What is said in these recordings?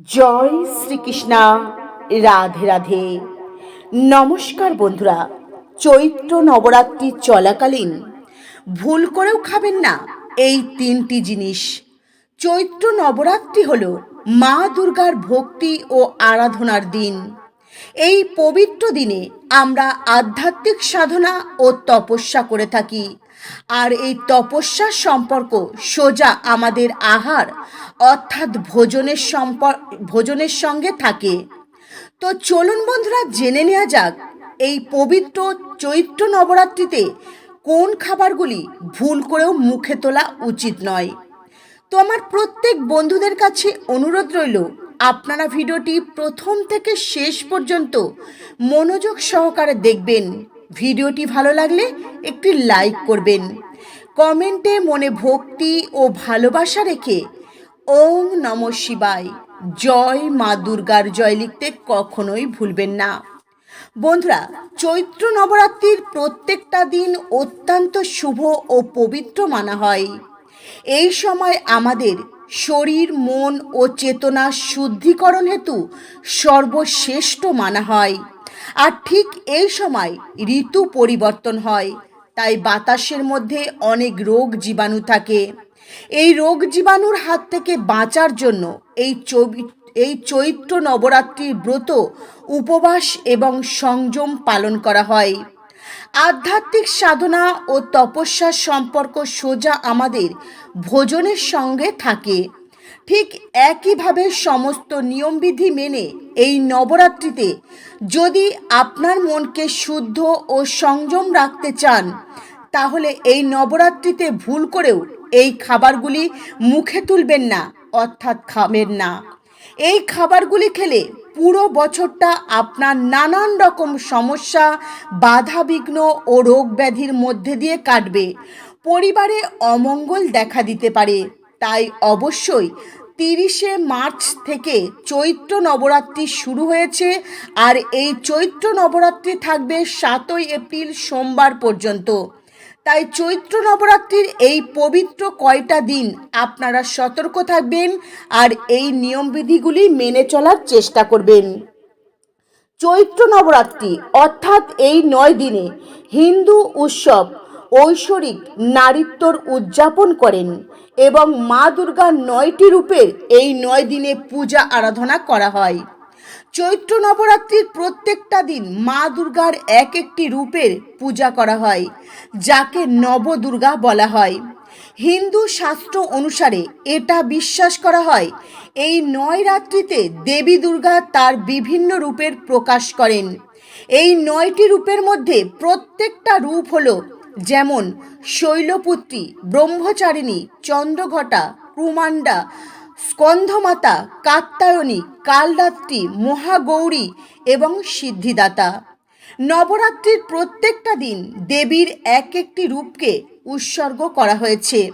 জয় শ্রীকৃষ্ণা। রাধে রাধে। নমস্কার বন্ধুরা, চৈত্র নবরাত্রি চলাকালীন ভুল করেও খাবেন না এই তিনটি জিনিস। চৈত্র নবরাত্রি হল মা দুর্গার ভক্তি ও আরাধনার দিন। এই পবিত্র দিনে আমরা আধ্যাত্মিক সাধনা ও তপস্যা করে থাকি। আর এই তপস্যার সম্পর্ক সোজা আমাদের আহার, অর্থাৎ ভোজনের সম্পর্ক ভোজনের সঙ্গে থাকে। তো চলুন বন্ধুরা, জেনে নেওয়া যাক, এই পবিত্র চৈত্র নবরাত্রিতে কোন খাবারগুলি ভুল করেও মুখে তোলা উচিত নয়। তো আমার প্রত্যেক বন্ধুদের কাছে অনুরোধ রইল, আপনারা ভিডিওটি প্রথম থেকে শেষ পর্যন্ত মনোযোগ সহকারে দেখবেন। ভিডিওটি ভালো লাগলে একটি লাইক করবেন। কমেন্টে মনে ভক্তি ও ভালোবাসা রেখে ওম নম শিবায়। জয় মা দুর্গার জয় লিখতে কখনোই ভুলবেন না। বন্ধুরা, চৈত্র নবরাত্রির প্রত্যেকটা দিন অত্যন্ত শুভ ও পবিত্র মানা হয়। এই সময় আমাদের শরীর, মন ও চেতনা শুদ্ধিকরণ হেতু সর্বশ্রেষ্ঠ মানা হয়। আর ঠিক এই সময় ঋতু পরিবর্তন হয়, তাই বাতাসের মধ্যে অনেক রোগ জীবাণু থাকে। এই রোগ জীবাণুর হাত থেকে বাঁচার জন্য এই চবি- এই চৈত্র নবরাত্রির ব্রত উপবাস এবং সংযম পালন করা হয়। আধ্যাত্মিক সাধনা ও তপস্যার সম্পর্ক সোজা আমাদের ভোজনের সঙ্গে থাকে। ঠিক একইভাবে সমস্ত নিয়মবিধি মেনে এই নবরাত্রিতে যদি আপনার মনকে শুদ্ধ ও সংযম রাখতে চান, তাহলে এই নবরাত্রিতে ভুল করেও এই খাবারগুলি মুখে তুলবেন না, অর্থাৎ খাবেন না। এই খাবারগুলি খেলে পুরো বছরটা আপনার নানান রকম সমস্যা বাধা বিঘ্ন ও রোগ ব্যাধির মধ্যে দিয়ে কাটবে। পরিবারে অমঙ্গল দেখা দিতে পারে। তাই অবশ্যই তিরিশে মার্চ থেকে চৈত্র নবরাত্রি শুরু হয়েছে আর এই চৈত্র নবরাত্রি থাকবে সাতই এপ্রিল সোমবার পর্যন্ত। তাই চৈত্র নবরাত্রির এই পবিত্র কয়টা দিন আপনারা সতর্ক থাকবেন আর এই নিয়মবিধিগুলি মেনে চলার চেষ্টা করবেন। চৈত্র নবরাত্রি অর্থাৎ এই নয় দিনে হিন্দু উৎসব ঐশ্বরিক নারীত্বর উদযাপন করেন এবং মা দুর্গার নয়টি রূপের এই নয় দিনে পূজা আরাধনা করা হয়। চৈত্র নবরাত্রির প্রত্যেকটা দিন মা দুর্গার এক একটি রূপের পূজা করা হয়, যাকে নবদুর্গা বলা হয়। হিন্দু শাস্ত্র অনুসারে এটা বিশ্বাস করা হয়, এই নয় রাত্রিতে দেবী দুর্গা তার বিভিন্ন রূপের প্রকাশ করেন। এই নয়টি রূপের মধ্যে প্রত্যেকটা রূপ হলো যেমন শৈলপুত্রী, ব্রহ্মচারিণী, চন্দ্রঘটা কুমান্ডা স্কন্ধমাতা কাত্তায়নী কালরাত্রি মহাগৌরী এবং সিদ্ধিদাতা। নবরাত্রির প্রত্যেকটা দিন দেবীর এক একটি রূপকে উৎসর্গ করা হয়েছে।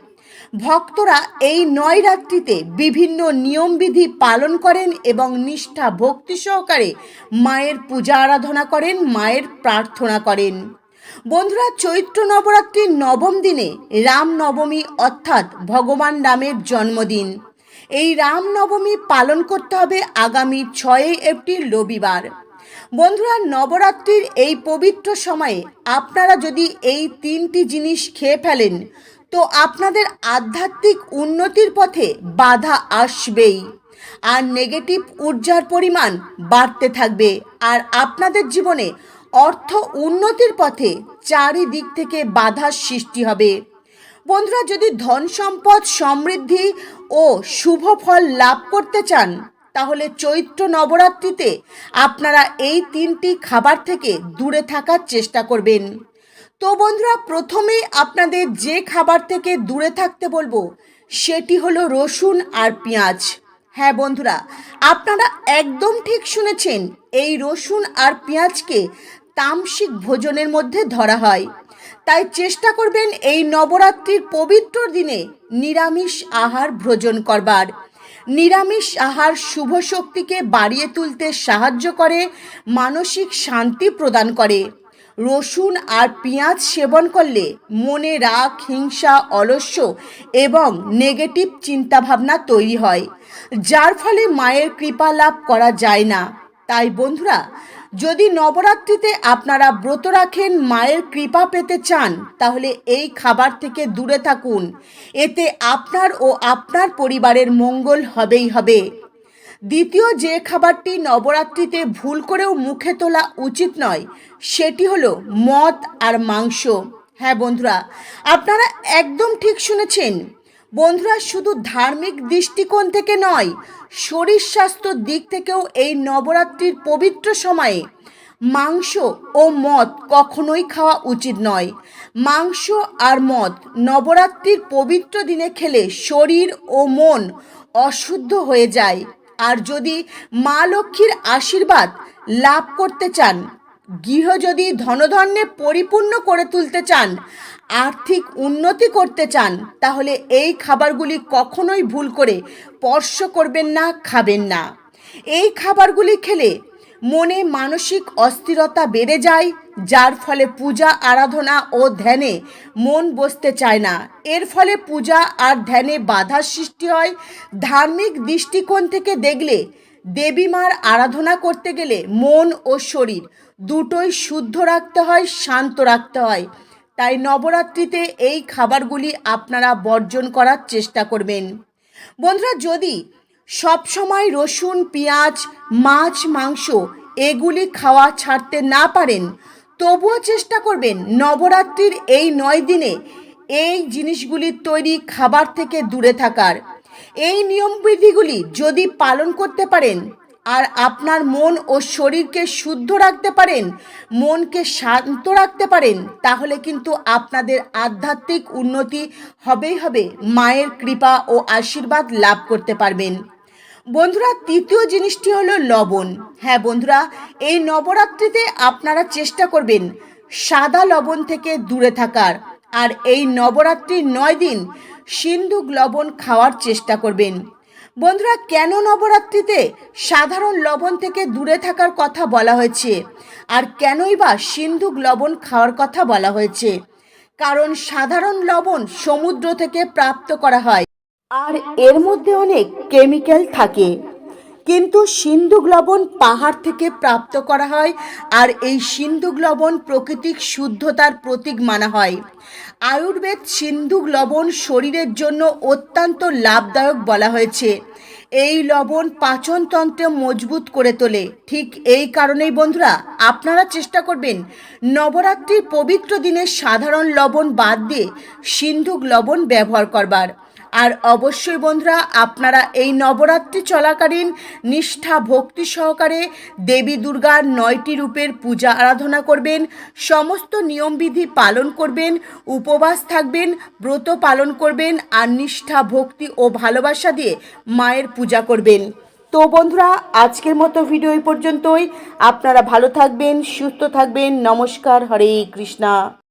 ভক্তরা এই নয় রাত্রিতে বিভিন্ন নিয়মবিধি পালন করেন এবং নিষ্ঠা ভক্তি সহকারে মায়ের পূজা আরাধনা করেন, মায়ের প্রার্থনা করেন। বন্ধুরা, চৈত্র নবরাত্রির নবম দিনে রাম নবমী অর্থাৎ ভগবান রামের জন্মদিন। এই রাম নবমী পালন করতে হবে আগামী ছয়ই এপ্রিল রবিবার। বন্ধুরা, নবরাত্রির এই পবিত্র সময়ে আপনারা যদি এই তিনটি জিনিস খেয়ে ফেলেন, তো আপনাদের আধ্যাত্মিক উন্নতির পথে বাধা আসবেই। আর নেগেটিভ ঊর্জার পরিমাণ বাড়তে থাকবে। আর আপনাদের জীবনে অর্থ উন্নতির পথে চারিদিক থেকে বাধার সৃষ্টি হবে। বন্ধুরা, যদি ধন সম্পদ সমৃদ্ধি ও শুভ ফল লাভ করতে চান, তাহলে চৈত্র নবরাত্রিতে আপনারা এই তিনটি খাবার থেকে দূরে থাকার চেষ্টা করবেন। তো বন্ধুরা, প্রথমেই আপনাদের যে খাবার থেকে দূরে থাকতে বলব, সেটি হলো রসুন আর পেঁয়াজ। হ্যাঁ বন্ধুরা, আপনারা একদম ঠিক শুনেছেন, এই রসুন আর পেঁয়াজকে তামসিক ভোজনের মধ্যে ধরা হয়। তাই চেষ্টা করবেন এই নবরাত্রির পবিত্র দিনে নিরামিষ আহার ভোজন করবার। নিরামিষ আহার শুভ শক্তিকে বাড়িয়ে তুলতে সাহায্য করে, মানসিক শান্তি প্রদান করে। রসুন আর পেঁয়াজ সেবন করলে মনে রাগ, হিংসা, অলস্য এবং নেগেটিভ চিন্তাভাবনা তৈরি হয়, যার ফলে মায়ের কৃপা লাভ করা যায় না। তাই বন্ধুরা যদি নবরাত্রিতে আপনারা ব্রত রাখেন, মায়ের কৃপা পেতে চান, তাহলে এই খাবার থেকে দূরে থাকুন। এতে আপনার ও আপনার পরিবারের মঙ্গল হবেই হবে। দ্বিতীয় যে খাবারটি নবরাত্রিতে ভুল করেও মুখে তোলা উচিত নয়, সেটি হলো মদ আর মাংস। হ্যাঁ বন্ধুরা, আপনারা একদম ঠিক শুনেছেন বন্ধুরা, শুধু ধার্মিক দৃষ্টিকোণ থেকে নয়, শরীর স্বাস্থ্যর দিক থেকেও এই নবরাত্রির পবিত্র সময়ে মাংস ও মদ কখনোই খাওয়া উচিত নয়। মাংস আর মদ নবরাত্রির পবিত্র দিনে খেলে শরীর ও মন অশুদ্ধ হয়ে যায়। আর যদি মা লক্ষ্মীর আশীর্বাদ লাভ করতে চান গৃহ যদি ধনধান্যে পরিপূর্ণ করে তুলতে চান, আর্থিক উন্নতি করতে চান, তাহলে এই খাবারগুলি কখনোই ভুল করে স্পর্শ করবেন না, খাবেন না। এই খাবারগুলি খেলে মনে মানসিক অস্থিরতা বেড়ে যায়, যার ফলে পূজা, আরাধনা ও ধ্যানে মন বসতে চায় না। এর ফলে পূজা আর ধ্যানে বাধার সৃষ্টি হয়। ধার্মিক দৃষ্টিকোণ থেকে দেখলে দেবী মার আরাধনা করতে গেলে মন ও শরীর দুটোই শুদ্ধ রাখতে হয়, শান্ত রাখতে হয়। তাই নবরাত্রিতে এই খাবারগুলি আপনারা বর্জন করার চেষ্টা করবেন। বন্ধুরা, যদি সবসময় রসুন, পেঁয়াজ, মাছ, মাংস এগুলি খাওয়া ছাড়তে না পারেন, তবুও চেষ্টা করবেন নবরাত্রির এই নয় দিনে এই জিনিসগুলির তৈরি খাবার থেকে দূরে থাকার। এই নিয়মবিধিগুলি যদি পালন করতে পারেন আর আপনার মন ও শরীরকে শুদ্ধ রাখতে পারেন, মনকে শান্ত রাখতে পারেন, তাহলে কিন্তু আপনাদের আধ্যাত্মিক উন্নতি হবেই হবে। মায়ের কৃপা ও আশীর্বাদ লাভ করতে পারবেন। বন্ধুরা, তৃতীয় জিনিসটি হলো লবণ। হ্যাঁ বন্ধুরা, এই নবরাত্রিতে আপনারা চেষ্টা করবেন সাদা লবণ থেকে দূরে থাকার। আর এই নবরাত্রির নয় দিন সিন্ধুক লবণ খাওয়ার চেষ্টা করবেন। বন্ধুরা, কেন নবরাত্রিতে সাধারণ লবণ থেকে দূরে থাকার কথা বলা হয়েছে? আর কেনই বা সিন্ধুক লবণ খাওয়ার কথা বলা হয়েছে? কারণ সাধারণ লবণ সমুদ্র থেকে প্রাপ্ত করা হয়। আর এর মধ্যে অনেক কেমিক্যাল থাকে। কিন্তু সিন্ধুক লবণ পাহাড় থেকে প্রাপ্ত করা হয় আর এই সিন্ধুক লবণ প্রকৃতিক শুদ্ধতার প্রতীক মানা হয়। আয়ুর্বেদ সিন্ধুক লবণ শরীরের জন্য অত্যন্ত লাভদায়ক বলা হয়েছে। এই লবণ পাচনতন্ত্র মজবুত করে তোলে। ঠিক এই কারণেই বন্ধুরা, আপনারা চেষ্টা করবেন নবরাত্রির পবিত্র দিনে সাধারণ লবণ বাদ দিয়ে সিন্ধুক লবণ ব্যবহার করবার। আর অবশ্যই বন্ধুরা, আপনারা এই নবরাত্রি চলাকালীন নিষ্ঠা, ভক্তি সহকারে দেবী দুর্গার নয়টি রূপের পূজা আরাধনা করবেন, সমস্ত নিয়মবিধি পালন করবেন, উপবাস থাকবেন, ব্রত পালন করবেন, আর নিষ্ঠা, ভক্তি ও ভালোবাসা দিয়ে মায়ের পূজা করবেন। তো বন্ধুরা, আজকের মতো ভিডিও এই পর্যন্তই। আপনারা ভালো থাকবেন, সুস্থ থাকবেন। নমস্কার, হরে কৃষ্ণা।